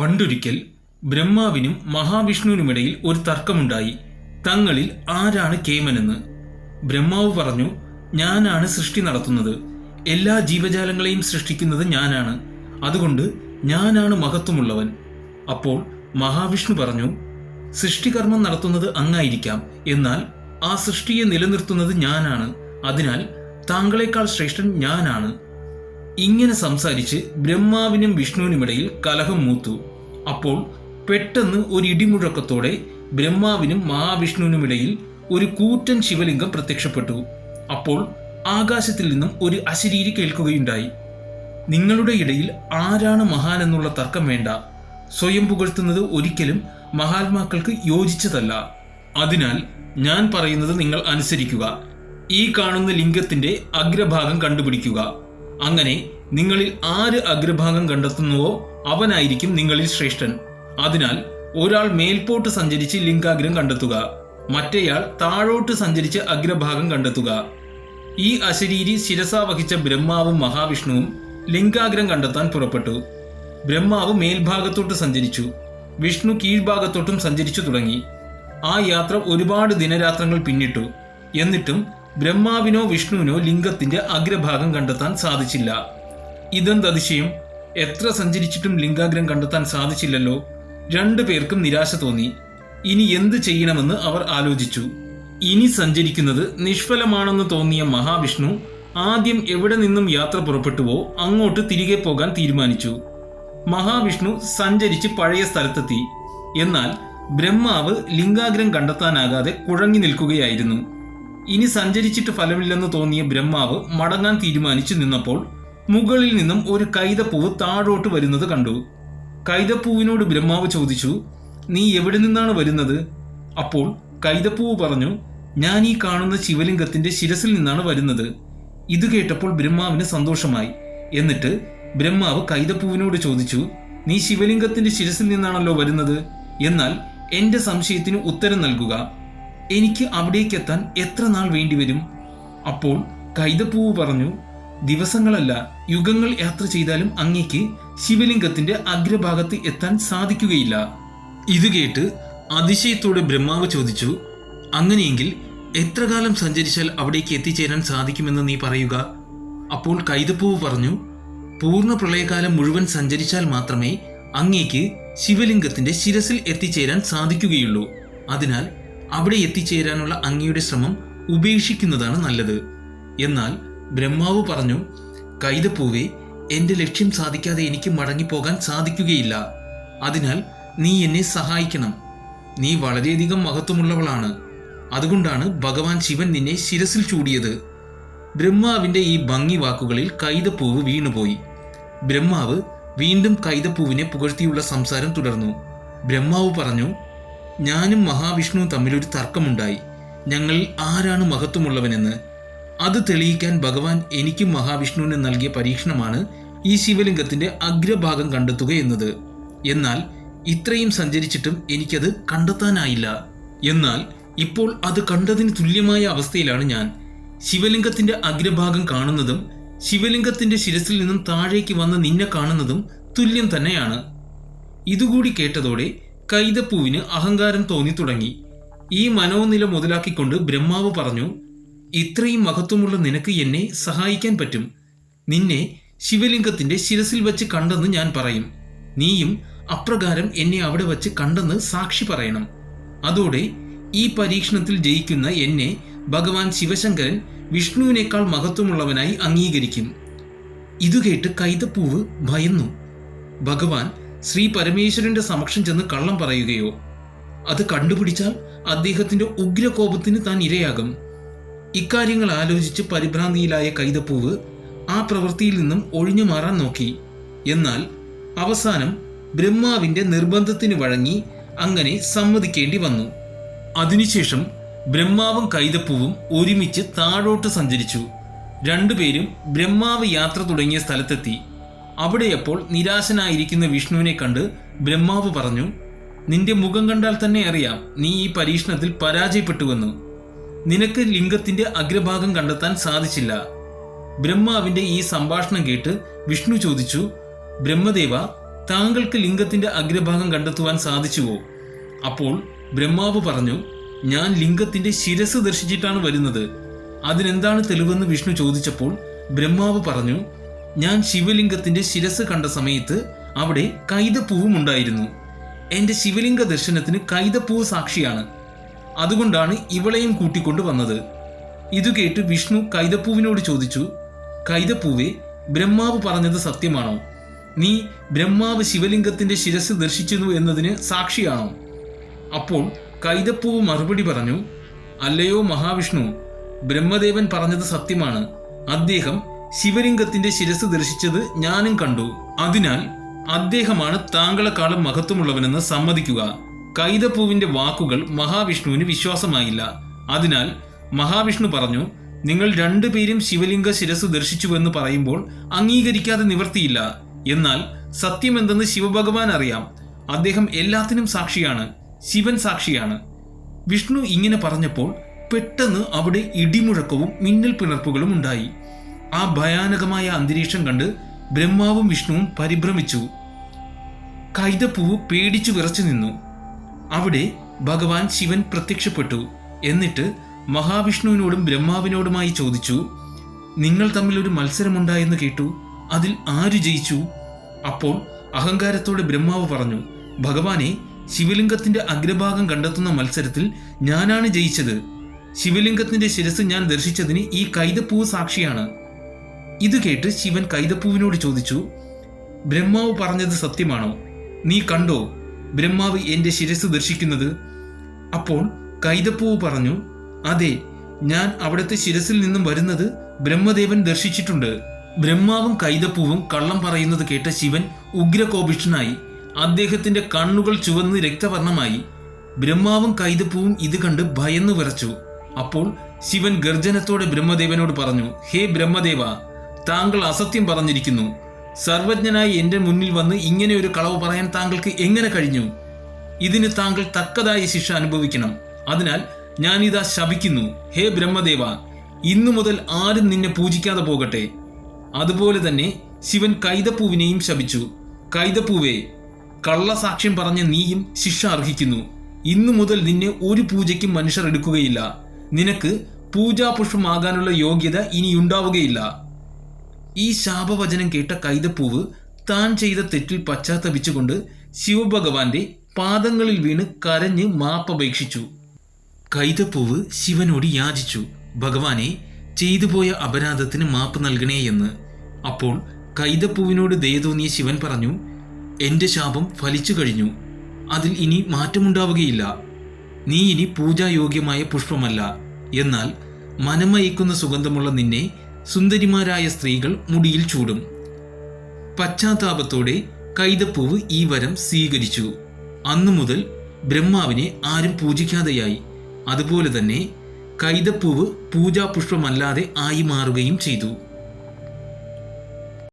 പണ്ടൊരിക്കൽ ബ്രഹ്മാവിനും മഹാവിഷ്ണുവിനുമിടയിൽ ഒരു തർക്കമുണ്ടായി. തങ്ങളിൽ ആരാണ് കേമനെന്ന്. ബ്രഹ്മാവ് പറഞ്ഞു ഞാനാണ് സൃഷ്ടി നടത്തുന്നത്. എല്ലാ ജീവജാലങ്ങളെയും സൃഷ്ടിക്കുന്നത് ഞാനാണ്. അതുകൊണ്ട് ഞാനാണ് മഹത്വമുള്ളവൻ. അപ്പോൾ മഹാവിഷ്ണു പറഞ്ഞു സൃഷ്ടികർമ്മം നടത്തുന്നത് അങ്ങായിരിക്കാം. എന്നാൽ ആ സൃഷ്ടിയെ നിലനിർത്തുന്നത് ഞാനാണ്. അതിനാൽ താങ്കളെക്കാൾ ശ്രേഷ്ഠൻ ഞാനാണ്. ഇങ്ങനെ സംസാരിച്ച് ബ്രഹ്മാവിനും വിഷ്ണുവിനുമിടയിൽ കലഹം മൂത്തു. അപ്പോൾ പെട്ടെന്ന് ഒരു ഇടിമുഴക്കത്തോടെ ബ്രഹ്മാവിനും മഹാവിഷ്ണുവിനുമിടയിൽ ഒരു കൂറ്റൻ ശിവലിംഗം പ്രത്യക്ഷപ്പെട്ടു. അപ്പോൾ ആകാശത്തിൽ നിന്നും ഒരു അശരീരി കേൾക്കുകയുണ്ടായി. നിങ്ങളുടെ ഇടയിൽ ആരാണ് മഹാൻ എന്നുള്ള തർക്കം വേണ്ട. സ്വയം പുകഴ്ത്തുന്നത് ഒരിക്കലും മഹാത്മാക്കൾക്ക് യോജിച്ചതല്ല. അതിനാൽ ഞാൻ പറയുന്നത് നിങ്ങൾ അനുസരിക്കുക. ഈ കാണുന്ന ലിംഗത്തിന്റെ അഗ്രഭാഗം കണ്ടുപിടിക്കുക. അങ്ങനെ നിങ്ങളിൽ ആര് അഗ്രഭാഗം കണ്ടെത്തുന്നുവോ അവനായിരിക്കും നിങ്ങളിൽ ശ്രേഷ്ഠൻ. അതിനാൽ ഒരാൾ മേൽപോട്ട് സഞ്ചരിച്ച് ലിംഗാഗ്രം കണ്ടെത്തുക മറ്റേയാൾ താഴോട്ട് സഞ്ചരിച്ച് അഗ്രഭാഗം കണ്ടെത്തുക. ഈ അശരീരി ശിരസ വഹിച്ച ബ്രഹ്മാവും മഹാവിഷ്ണുവും ലിംഗാഗ്രം കണ്ടെത്താൻ പുറപ്പെട്ടു. ബ്രഹ്മാവ് മേൽഭാഗത്തോട്ട് സഞ്ചരിച്ചു വിഷ്ണു കീഴ്ഭാഗത്തോട്ടും സഞ്ചരിച്ചു തുടങ്ങി. ആ യാത്ര ഒരുപാട് ദിനരാത്രങ്ങൾ പിന്നിട്ടു. എന്നിട്ടും ബ്രഹ്മാവിനോ വിഷ്ണുവിനോ ലിംഗത്തിന്റെ അഗ്രഭാഗം കണ്ടെത്താൻ സാധിച്ചില്ല. ഇതെന്തതിശയം എത്ര സഞ്ചരിച്ചിട്ടും ലിംഗാഗ്രം കണ്ടെത്താൻ സാധിച്ചില്ലല്ലോ. രണ്ടു പേർക്കും നിരാശ തോന്നി. ഇനി എന്ത് ചെയ്യണമെന്ന് അവർ ആലോചിച്ചു. ഇനി സഞ്ചരിക്കുന്നത് നിഷ്ഫലമാണെന്ന് തോന്നിയ മഹാവിഷ്ണു ആദ്യം എവിടെ നിന്നും യാത്ര പുറപ്പെട്ടുവോ അങ്ങോട്ട് തിരികെ പോകാൻ തീരുമാനിച്ചു. മഹാവിഷ്ണു സഞ്ചരിച്ച് പഴയ സ്ഥലത്തെത്തി. എന്നാൽ ബ്രഹ്മാവ് ലിംഗാഗ്രം കണ്ടെത്താനാകാതെ കുഴങ്ങി നിൽക്കുകയായിരുന്നു. ഇനി സഞ്ചരിച്ചിട്ട് ഫലമില്ലെന്ന് തോന്നിയ ബ്രഹ്മാവ് മടങ്ങാൻ തീരുമാനിച്ചു നിന്നപ്പോൾ മുകളിൽ നിന്നും ഒരു കൈതപ്പൂവ് താഴോട്ട് വരുന്നത് കണ്ടു. കൈതപ്പൂവിനോട് ബ്രഹ്മാവ് ചോദിച്ചു നീ എവിടെ നിന്നാണ് വരുന്നത്? അപ്പോൾ കൈതപ്പൂവ് പറഞ്ഞു ഞാൻ ഈ കാണുന്ന ശിവലിംഗത്തിന്റെ ശിരസിൽ നിന്നാണ് വരുന്നത്. ഇത് കേട്ടപ്പോൾ ബ്രഹ്മാവിന് സന്തോഷമായി. എന്നിട്ട് ബ്രഹ്മാവ് കൈതപ്പൂവിനോട് ചോദിച്ചു നീ ശിവലിംഗത്തിന്റെ ശിരസിൽ നിന്നാണല്ലോ വരുന്നത്? എന്നാൽ എന്റെ സംശയത്തിന് ഉത്തരം നൽകുക. എനിക്ക് അവിടേക്ക് എത്താൻ എത്ര നാൾ വേണ്ടിവരും അപ്പോൾ കൈതപ്പൂവ് പറഞ്ഞു ദിവസങ്ങളല്ല യുഗങ്ങൾ യാത്ര ചെയ്താലും അങ്ങേക്ക് ശിവലിംഗത്തിന്റെ അഗ്രഭാഗത്ത് എത്താൻ സാധിക്കുകയില്ല. ഇത് കേട്ട് അതിശയത്തോടെ ബ്രഹ്മാവ് ചോദിച്ചു അങ്ങനെയെങ്കിൽ എത്ര കാലം സഞ്ചരിച്ചാൽ അവിടേക്ക് എത്തിച്ചേരാൻ സാധിക്കുമെന്ന് നീ പറയുക? അപ്പോൾ കൈതപ്പൂവ് പറഞ്ഞു പൂർണ പ്രളയകാലം മുഴുവൻ സഞ്ചരിച്ചാൽ മാത്രമേ അങ്ങേക്ക് ശിവലിംഗത്തിന്റെ ശിരസിൽ എത്തിച്ചേരാൻ സാധിക്കുകയുള്ളൂ. അതിനാൽ അവിടെ എത്തിച്ചേരാനുള്ള അങ്ങയുടെ ശ്രമം ഉപേക്ഷിക്കുന്നതാണ് നല്ലത്. എന്നാൽ ബ്രഹ്മാവ് പറഞ്ഞു കൈതപ്പൂവേ എന്റെ ലക്ഷ്യം സാധിക്കാതെ എനിക്ക് മടങ്ങിപ്പോകാൻ സാധിക്കുകയില്ല. അതിനാൽ നീ എന്നെ സഹായിക്കണം. നീ വളരെയധികം മഹത്വമുള്ളവളാണ്. അതുകൊണ്ടാണ് ഭഗവാൻ ശിവൻ നിന്നെ ശിരസിൽ ചൂടിയത്. ബ്രഹ്മാവിന്റെ ഈ ഭംഗി വാക്കുകളിൽ കൈതപ്പൂവ് വീണുപോയി. ബ്രഹ്മാവ് വീണ്ടും കൈതപ്പൂവിനെ പുകഴ്ത്തിയുള്ള സംസാരം തുടർന്നു. ബ്രഹ്മാവ് പറഞ്ഞു ഞാനും മഹാവിഷ്ണുവും തമ്മിലൊരു തർക്കമുണ്ടായി. ഞങ്ങൾ ആരാണ് മഹത്വമുള്ളവനെന്ന്. അത് തെളിയിക്കാൻ ഭഗവാൻ എനിക്കും മഹാവിഷ്ണുവിനും നൽകിയ പരീക്ഷണമാണ് ഈ ശിവലിംഗത്തിന്റെ അഗ്രഭാഗം കണ്ടെത്തുക എന്നത്. എന്നാൽ ഇത്രയും സഞ്ചരിച്ചിട്ടും എനിക്കത് കണ്ടെത്താനായില്ല. എന്നാൽ ഇപ്പോൾ അത് കണ്ടതിന് തുല്യമായ അവസ്ഥയിലാണ് ഞാൻ. ശിവലിംഗത്തിന്റെ അഗ്രഭാഗം കാണുന്നതും ശിവലിംഗത്തിന്റെ ശിരസിൽ നിന്നും താഴേക്ക് വന്ന് നിന്നെ കാണുന്നതും തുല്യം തന്നെയാണ്. ഇതുകൂടി കേട്ടതോടെ കൈതപ്പൂവിന് അഹങ്കാരം തോന്നി തുടങ്ങി. ഈ മനോനില മുതലാക്കിക്കൊണ്ട് ബ്രഹ്മാവ് പറഞ്ഞു ഇത്രയും മഹത്വമുള്ള നിനക്ക് എന്നെ സഹായിക്കാൻ പറ്റും. നിന്നെ ശിവലിംഗത്തിന്റെ ശിരസിൽ വെച്ച് കണ്ടെന്ന് ഞാൻ പറയും. നീയും അപ്രകാരം എന്നെ അവിടെ വച്ച് കണ്ടെന്ന് സാക്ഷി പറയണം. അതോടെ ഈ പരീക്ഷണത്തിൽ ജയിക്കുന്ന എന്നെ ഭഗവാൻ ശിവശങ്കരൻ വിഷ്ണുവിനേക്കാൾ മഹത്വമുള്ളവനായി അംഗീകരിക്കും. ഇതുകേട്ട് കൈതപ്പൂവ് ഭയന്നു. ഭഗവാൻ ശ്രീ പരമേശ്വരന്റെ സമക്ഷം ചെന്ന് കള്ളം പറയുകയോ? അത് കണ്ടുപിടിച്ചാൽ അദ്ദേഹത്തിന്റെ ഉഗ്രകോപത്തിന് താൻ ഇരയാകും. ഇക്കാര്യങ്ങൾ ആലോചിച്ച് പരിഭ്രാന്തിയിലായ കൈതപ്പൂവ് ആ പ്രവൃത്തിയിൽ നിന്നും ഒഴിഞ്ഞു മാറാൻ നോക്കി. എന്നാൽ അവസാനം ബ്രഹ്മാവിന്റെ നിർബന്ധത്തിന് വഴങ്ങി അങ്ങനെ സമ്മതിക്കേണ്ടി വന്നു. അതിനുശേഷം ബ്രഹ്മാവും കൈതപ്പൂവും ഒരുമിച്ച് താഴോട്ട് സഞ്ചരിച്ചു. രണ്ടുപേരും ബ്രഹ്മാവ് യാത്ര തുടങ്ങിയ സ്ഥലത്തെത്തി. അവിടെയപ്പോൾ നിരാശനായിരിക്കുന്ന വിഷ്ണുവിനെ കണ്ട് ബ്രഹ്മാവ് പറഞ്ഞു നിന്റെ മുഖം കണ്ടാൽ തന്നെ അറിയാം നീ ഈ പരീക്ഷണത്തിൽ പരാജയപ്പെട്ടുവെന്ന്. നിനക്ക് ലിംഗത്തിന്റെ അഗ്രഭാഗം കണ്ടെത്താൻ സാധിച്ചില്ല. ബ്രഹ്മാവിന്റെ ഈ സംഭാഷണം കേട്ട് വിഷ്ണു ചോദിച്ചു ബ്രഹ്മദേവ താങ്കൾക്ക് ലിംഗത്തിന്റെ അഗ്രഭാഗം കണ്ടെത്തുവാൻ സാധിച്ചുവോ? അപ്പോൾ ബ്രഹ്മാവ് പറഞ്ഞു ഞാൻ ലിംഗത്തിന്റെ ശിരസ് ദർശിച്ചിട്ടാണ് വരുന്നത്. അതിനെന്താണ് തെളിവെന്ന് വിഷ്ണു ചോദിച്ചപ്പോൾ ബ്രഹ്മാവ് പറഞ്ഞു ഞാൻ ശിവലിംഗത്തിന്റെ ശിരസ് കണ്ട സമയത്ത് അവിടെ കൈതപ്പൂവും ഉണ്ടായിരുന്നു. എന്റെ ശിവലിംഗ ദർശനത്തിന് കൈതപ്പൂവ് സാക്ഷിയാണ്. അതുകൊണ്ടാണ് ഇവളെയും കൂട്ടിക്കൊണ്ട് വന്നത്. ഇതു കേട്ട് വിഷ്ണു കൈതപ്പൂവിനോട് ചോദിച്ചു കൈതപ്പൂവെ ബ്രഹ്മാവ് പറഞ്ഞത് സത്യമാണോ? നീ ബ്രഹ്മാവ് ശിവലിംഗത്തിന്റെ ശിരസ് ദർശിച്ചിരുന്നു എന്നതിന് സാക്ഷിയാണോ? അപ്പോൾ കൈതപ്പൂവ് മറുപടി പറഞ്ഞു അല്ലയോ മഹാവിഷ്ണു ബ്രഹ്മദേവൻ പറഞ്ഞത് സത്യമാണ്. അദ്ദേഹം ശിവലിംഗത്തിന്റെ ശിരസ് ദർശിച്ചത് ഞാനും കണ്ടു. അതിനാൽ അദ്ദേഹമാണ് താങ്കളെക്കാളും മഹത്വമുള്ളവനെന്ന് സമ്മതിക്കുക. കൈതപ്പൂവിന്റെ വാക്കുകൾ മഹാവിഷ്ണുവിന് വിശ്വാസമായില്ല. അതിനാൽ മഹാവിഷ്ണു പറഞ്ഞു നിങ്ങൾ രണ്ടുപേരും ശിവലിംഗ ശിരസ് ദർശിച്ചുവെന്ന് പറയുമ്പോൾ അംഗീകരിക്കാതെ നിവർത്തിയില്ല. എന്നാൽ സത്യമെന്തെന്ന് ശിവഭഗവാൻ അറിയാം. അദ്ദേഹം എല്ലാത്തിനും സാക്ഷിയാണ്. ശിവൻ സാക്ഷിയാണ്. വിഷ്ണു ഇങ്ങനെ പറഞ്ഞപ്പോൾ പെട്ടെന്ന് അവിടെ ഇടിമുഴക്കവും മിന്നൽ പിണർപ്പുകളും ഉണ്ടായി. ആ ഭയാനകമായ അന്തരീക്ഷം കണ്ട് ബ്രഹ്മാവും വിഷ്ണുവും പരിഭ്രമിച്ചു. കൈതപ്പൂവ് പേടിച്ചു വിറച്ചു നിന്നു. അവിടെ ഭഗവാൻ ശിവൻ പ്രത്യക്ഷപ്പെട്ടു. എന്നിട്ട് മഹാവിഷ്ണുവിനോടും ബ്രഹ്മാവിനോടുമായി ചോദിച്ചു നിങ്ങൾ തമ്മിൽ ഒരു മത്സരമുണ്ടായെന്ന് കേട്ടു. അതിൽ ആര് ജയിച്ചു? അപ്പോൾ അഹങ്കാരത്തോടെ ബ്രഹ്മാവ് പറഞ്ഞു ഭഗവാനെ ശിവലിംഗത്തിന്റെ അഗ്രഭാഗം കണ്ടെത്തുന്ന മത്സരത്തിൽ ഞാനാണ് ജയിച്ചത്. ശിവലിംഗത്തിന്റെ ശിരസ് ഞാൻ ദർശിച്ചതിന് ഈ കൈതപ്പൂവ് സാക്ഷിയാണ്. ഇത് കേട്ട് ശിവൻ കൈതപ്പൂവിനോട് ചോദിച്ചു ബ്രഹ്മാവ് പറഞ്ഞത് സത്യമാണോ? നീ കണ്ടോ ബ്രഹ്മാവ് എന്റെ ശിരസ് ദർശിക്കുന്നത്? അപ്പോൾ കൈതപ്പൂവ് പറഞ്ഞു അതെ ഞാൻ അവിടുത്തെ ശിരസിൽ നിന്നും വരുന്നത് ബ്രഹ്മദേവൻ ദർശിച്ചിട്ടുണ്ട്. ബ്രഹ്മാവും കൈതപ്പൂവും കള്ളം പറയുന്നത് കേട്ട ശിവൻ ഉഗ്രകോപിഷ്ഠനായി അദ്ദേഹത്തിന്റെ കണ്ണുകൾ ചുവന്ന് രക്തവർണമായി ബ്രഹ്മാവും കൈതപ്പൂവും ഇത് കണ്ട് ഭയന്നു വിറച്ചു. അപ്പോൾ ശിവൻ ഗർജനത്തോടെ ബ്രഹ്മദേവനോട് പറഞ്ഞു ഹേ ബ്രഹ്മദേവ താങ്കൾ അസത്യം പറഞ്ഞിരിക്കുന്നു. സർവജ്ഞനായി എന്റെ മുന്നിൽ വന്ന് ഇങ്ങനെ ഒരു കളവ് പറയാൻ താങ്കൾക്ക് എങ്ങനെ കഴിഞ്ഞു? ഇതിന് താങ്കൾ തക്കതായി ശിക്ഷ അനുഭവിക്കണം. അതിനാൽ ഞാനിതാ ശപിക്കുന്നു. ഹേ ബ്രഹ്മദേവ ഇന്നു മുതൽ ആരും നിന്നെ പൂജിക്കാതെ പോകട്ടെ. അതുപോലെ തന്നെ ശിവൻ കൈതപ്പൂവിനെയും ശപിച്ചു. കൈതപ്പൂവേ കള്ളസാക്ഷ്യം പറഞ്ഞ നീയും ശിക്ഷ അർഹിക്കുന്നു. ഇന്നു മുതൽ നിന്നെ ഒരു പൂജയ്ക്കും മനുഷ്യർ എടുക്കുകയില്ല. നിനക്ക് പൂജാപുഷ്പമാകാനുള്ള യോഗ്യത ഇനിയുണ്ടാവുകയില്ല. ഈ ശാപവചനം കേട്ട കൈതപ്പൂവ് താൻ ചെയ്ത തെറ്റിൽ പശ്ചാത്തപിച്ചുകൊണ്ട് ശിവഭഗവാന്റെ പാദങ്ങളിൽ വീണ് കരഞ്ഞ് മാപ്പപേക്ഷിച്ചു കൈതപ്പൂവ് ശിവനോട് യാചിച്ചു ഭഗവാനെ ചെയ്തുപോയ അപരാധത്തിന് മാപ്പ് നൽകണേ എന്ന്. അപ്പോൾ കൈതപ്പൂവിനോട് ദയ തോന്നിയ ശിവൻ പറഞ്ഞു എന്റെ ശാപം ഫലിച്ചു കഴിഞ്ഞു. അതിൽ ഇനി മാറ്റമുണ്ടാവുകയില്ല. നീ ഇനി പൂജായോഗ്യമായ പുഷ്പമല്ല. എന്നാൽ മനമയക്കുന്ന സുഗന്ധമുള്ള നിന്നെ സുന്ദരിമാരായ സ്ത്രീകൾ മുടിയിൽ ചൂടും. പശ്ചാത്താപത്തോടെ കൈതപ്പൂവ് ഈ വരം സ്വീകരിച്ചു. അന്നു മുതൽ ബ്രഹ്മാവിനെ ആരും പൂജിക്കാതെയായി. അതുപോലെ തന്നെ കൈതപ്പൂവ് പൂജാപുഷ്പമല്ലാതെ ആയി മാറുകയും ചെയ്തു.